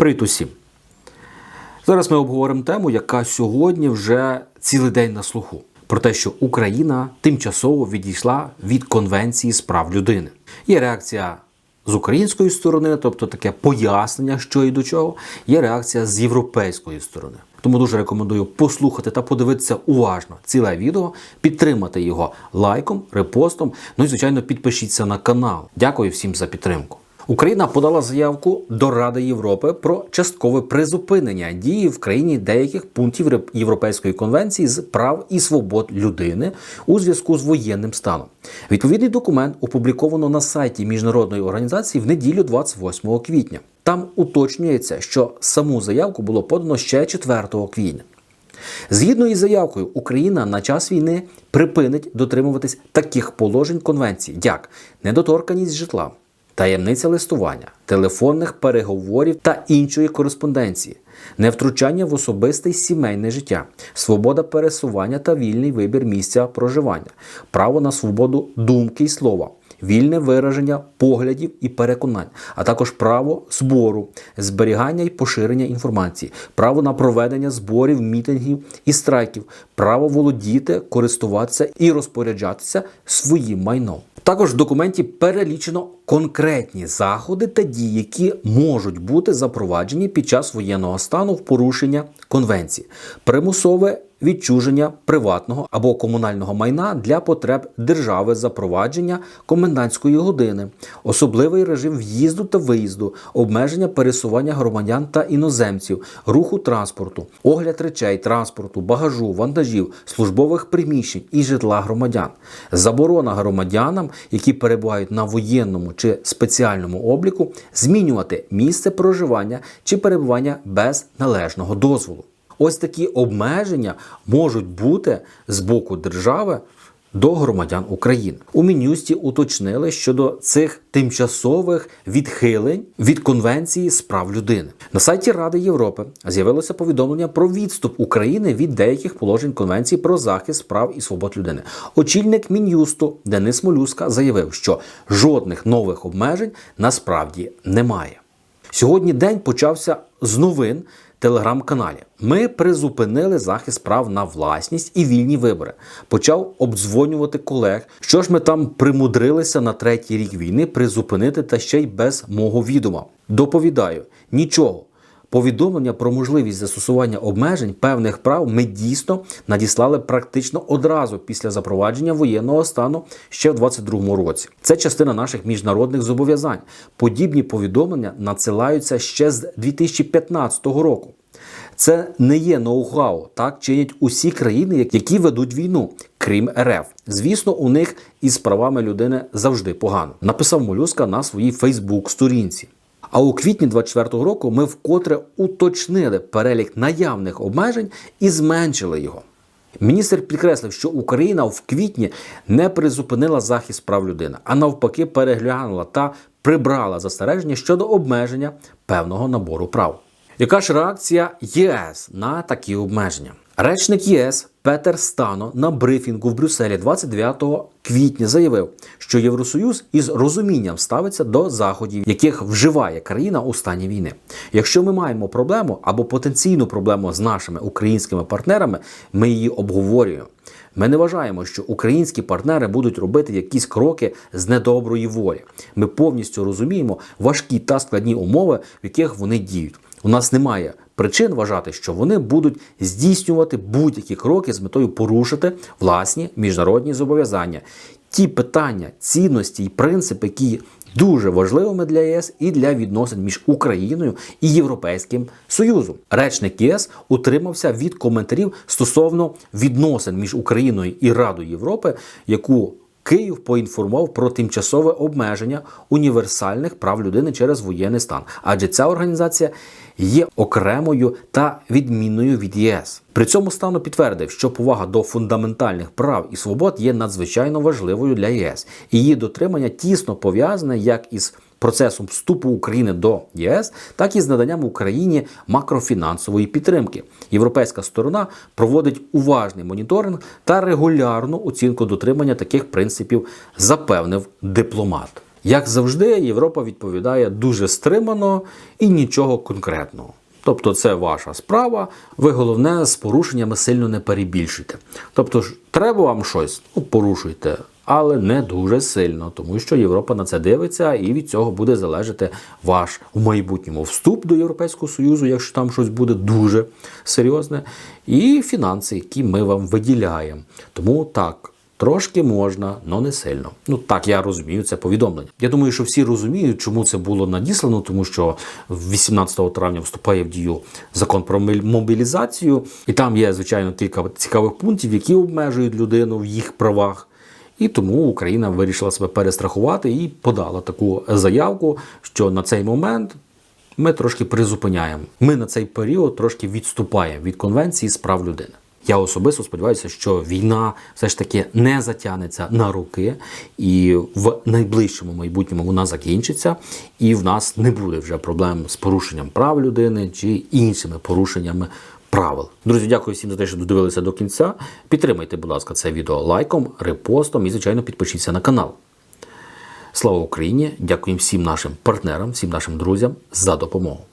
Привіт усім! Зараз ми обговоримо тему, яка сьогодні вже цілий день на слуху. Про те, що Україна тимчасово відійшла від Конвенції з прав людини. Є реакція з української сторони, тобто таке пояснення, що і до чого. Є реакція з європейської сторони. Тому дуже рекомендую послухати та подивитися уважно ціле відео, підтримати його лайком, репостом. Ну і звичайно, підпишіться на канал. Дякую всім за підтримку. Україна подала заявку до Ради Європи про часткове призупинення дії в країні деяких пунктів Європейської конвенції з прав і свобод людини у зв'язку з воєнним станом. Відповідний документ опубліковано на сайті міжнародної організації в неділю 28 квітня. Там уточнюється, що саму заявку було подано ще 4 квітня. Згідно із заявкою, Україна на час війни припинить дотримуватись таких положень конвенції, як недоторканість житла, таємниця листування, телефонних переговорів та іншої кореспонденції, невтручання в особисте й сімейне життя, свобода пересування та вільний вибір місця проживання, право на свободу думки й слова. Вільне вираження поглядів і переконань, а також право збору, зберігання і поширення інформації, право на проведення зборів, мітингів і страйків, право володіти, користуватися і розпоряджатися своїм майном. Також в документі перелічено конкретні заходи та дії, які можуть бути запроваджені під час воєнного стану в порушення конвенції, примусове відчуження приватного або комунального майна для потреб держави запровадження комендантської години, особливий режим в'їзду та виїзду, обмеження пересування громадян та іноземців, руху транспорту, огляд речей, транспорту, багажу, вантажів, службових приміщень і житла громадян, заборона громадянам, які перебувають на воєнному чи спеціальному обліку, змінювати місце проживання чи перебування без належного дозволу. Ось такі обмеження можуть бути з боку держави до громадян України. У Мін'юсті уточнили щодо цих тимчасових відхилень від Конвенції з прав людини. На сайті Ради Європи з'явилося повідомлення про відступ України від деяких положень Конвенції про захист прав і свобод людини. Очільник Мін'юсту Денис Молюска заявив, що жодних нових обмежень насправді немає. Сьогодні день почався з новин телеграм-каналі. Ми призупинили захист прав на власність і вільні вибори. Почав обдзвонювати колег. Що ж ми там примудрилися на третій рік війни призупинити та ще й без мого відома. Доповідаю, нічого. Повідомлення про можливість застосування обмежень певних прав ми дійсно надіслали практично одразу після запровадження воєнного стану ще в 2022 році. Це частина наших міжнародних зобов'язань. Подібні повідомлення надсилаються ще з 2015 року. Це не є ноу-хау, так чинять усі країни, які ведуть війну, крім РФ. Звісно, у них із правами людини завжди погано. Написав Молюска на своїй Фейсбук-сторінці. А у квітні 24-го року ми вкотре уточнили перелік наявних обмежень і зменшили його. Міністр підкреслив, що Україна в квітні не призупинила захист прав людини, а навпаки переглянула та прибрала застереження щодо обмеження певного набору прав. Яка ж реакція ЄС на такі обмеження? Речник ЄС Петер Стано на брифінгу в Брюсселі 29 квітня заявив, що Євросоюз із розумінням ставиться до заходів, яких вживає країна у стані війни. Якщо ми маємо проблему або потенційну проблему з нашими українськими партнерами, ми її обговорюємо. Ми не вважаємо, що українські партнери будуть робити якісь кроки з недоброї волі. Ми повністю розуміємо важкі та складні умови, в яких вони діють. У нас немає причин вважати, що вони будуть здійснювати будь-які кроки з метою порушити власні міжнародні зобов'язання. Ті питання, цінності і принципи, які дуже важливими для ЄС і для відносин між Україною і Європейським Союзом. Речник ЄС утримався від коментарів стосовно відносин між Україною і Радою Європи, яку Київ поінформував про тимчасове обмеження універсальних прав людини через воєнний стан, адже ця організація є окремою та відмінною від ЄС. При цьому стану підтвердив, що повага до фундаментальних прав і свобод є надзвичайно важливою для ЄС. Її дотримання тісно пов'язане як із процесом вступу України до ЄС, так і з наданням Україні макрофінансової підтримки. Європейська сторона проводить уважний моніторинг та регулярну оцінку дотримання таких принципів, запевнив дипломат. Як завжди, Європа відповідає дуже стримано і нічого конкретного. Тобто це ваша справа, ви головне з порушеннями сильно не перебільшуйте. Тобто треба вам щось, ну порушуйте, але не дуже сильно, тому що Європа на це дивиться, і від цього буде залежати ваш у майбутньому вступ до Європейського Союзу, якщо там щось буде дуже серйозне, і фінанси, які ми вам виділяємо. Тому так. Трошки можна, але не сильно. Ну так я розумію це повідомлення. Я думаю, що всі розуміють, чому це було надіслано, тому що 18 травня вступає в дію закон про мобілізацію, і там є звичайно кілька цікавих пунктів, які обмежують людину в їх правах. І тому Україна вирішила себе перестрахувати і подала таку заявку, що на цей момент ми трошки призупиняємо. Ми на цей період трошки відступаємо від конвенції з прав людини. Я особисто сподіваюся, що війна все ж таки не затягнеться на руки, і в найближчому майбутньому вона закінчиться, і в нас не буде вже проблем з порушенням прав людини чи іншими порушеннями правил. Друзі, дякую всім за те, що додивилися до кінця. Підтримайте, будь ласка, це відео лайком, репостом і, звичайно, підпишіться на канал. Слава Україні! Дякую всім нашим партнерам, всім нашим друзям за допомогу.